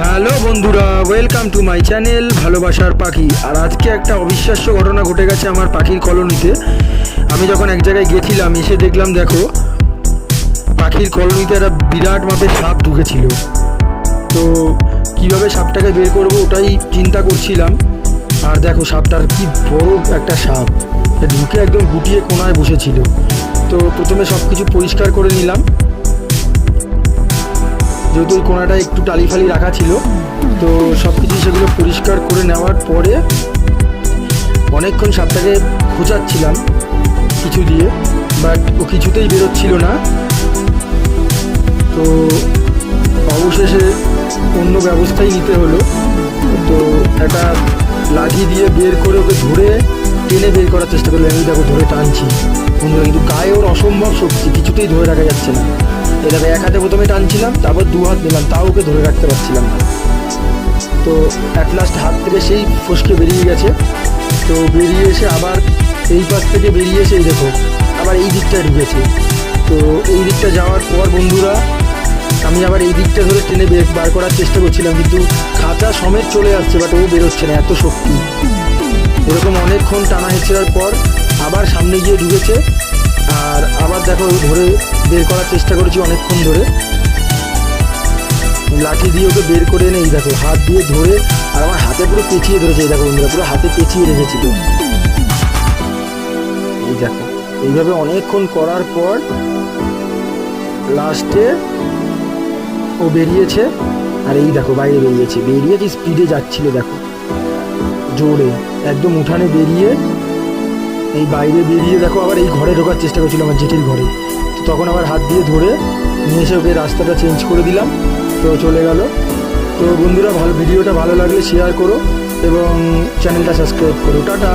Hello বন্ধুরা welcome to my channel ভালোবাসার পাখি। আর আজকে একটা অবিশ্বাস্য ঘটনা ঘটে গেছে আমার পাখির কলোনিতে। আমি যখন এক জায়গায় গেছিলাম, এসে দেখলাম, দেখো, পাখির কলোনিতে একটা বিরাট মাপের সাপ ঢুকেছিল। তো কীভাবে সাপটাকে বের করব ওটাই চিন্তা করছিলাম। আর দেখো, সাপটার কি বড় একটা সাপ। ঢুকে একদম গুটিয়ে কোনায় বসেছিল। তো প্রথমে সব কিছু পরিষ্কার করে নিলাম। যেহেতু ওই কোনাটা একটু টালি ফালি রাখা ছিল, তো সব কিছু সেগুলো পরিষ্কার করে নেওয়ার পরে অনেকক্ষণ সাপটাকে খোঁচাচ্ছিলাম কিছু দিয়ে, বাট ও কিছুতেই বেরোচ্ছিল না। তো অবশেষে অন্য ব্যবস্থাই নিতে হলো। তো একটা লাঠি দিয়ে বের করে ওকে ধরে টেনে বের করার চেষ্টা করলাম আমি দেখো ধরে টানছি। বন্ধুরা, কিন্তু গায়ে ওর অসম্ভব শক্তি, কিছুতেই ধরে রাখা যাচ্ছে না। এটাকে এক হাতে প্রথমে টানছিলাম, তারপর দু হাত নিলাম তাও ওকে ধরে রাখতে পারছিলাম না। তো অ্যাট লাস্ট হাত থেকে সেই ফসকে বেরিয়ে গেছে। তো বেরিয়ে এসে আবার এই পাশ থেকে বেরিয়ে এসে দেখো, আবার এই দিকটা ঢুকেছে। তো এই দিকটা যাওয়ার পর বন্ধুরা, আমি আবার এই দিকটা ধরে টেনে বার করার চেষ্টা করছিলাম, কিন্তু খাঁচা সমেত চলে যাচ্ছে বাট ও বেরোচ্ছে না, এত শক্তি। এরকম অনেকক্ষণ টানা হেঁচড়ার পর আবার সামনে গিয়ে ঢুকেছে। আর আবার দেখো ধরে বের করার চেষ্টা করেছি অনেকক্ষণ ধরে। লাঠি দিয়ে ওকে বের করে এনে এই দেখো, হাত দিয়ে ধরে আর আমার হাতে পুরো পেঁচিয়ে ধরেছে, এই দেখো বন্ধুরা, পুরো হাতে পেঁচিয়ে রেখেছিল এই দেখো, এইভাবে অনেকক্ষণ করার পর লাস্টে ও বেরিয়েছে আর এই দেখো, বাইরে বেরিয়েছে। বেরিয়ে যে স্পিডে যাচ্ছিল, দেখো। জোরে, একদম উঠানে বেরিয়ে এই বাইরে বেরিয়ে দেখো আবার এই ঘরে ঢোকার চেষ্টা করছিল আমার জেঠির ঘরে। তো তখন আবার হাত দিয়ে ধরে নিয়ে এসে ওকে রাস্তাটা চেঞ্জ করে দিলাম। তো চলে গেল। তো বন্ধুরা, ভালো ভিডিওটা ভালো লাগলে শেয়ার করো এবং চ্যানেলটা সাবস্ক্রাইব করো। টাটা!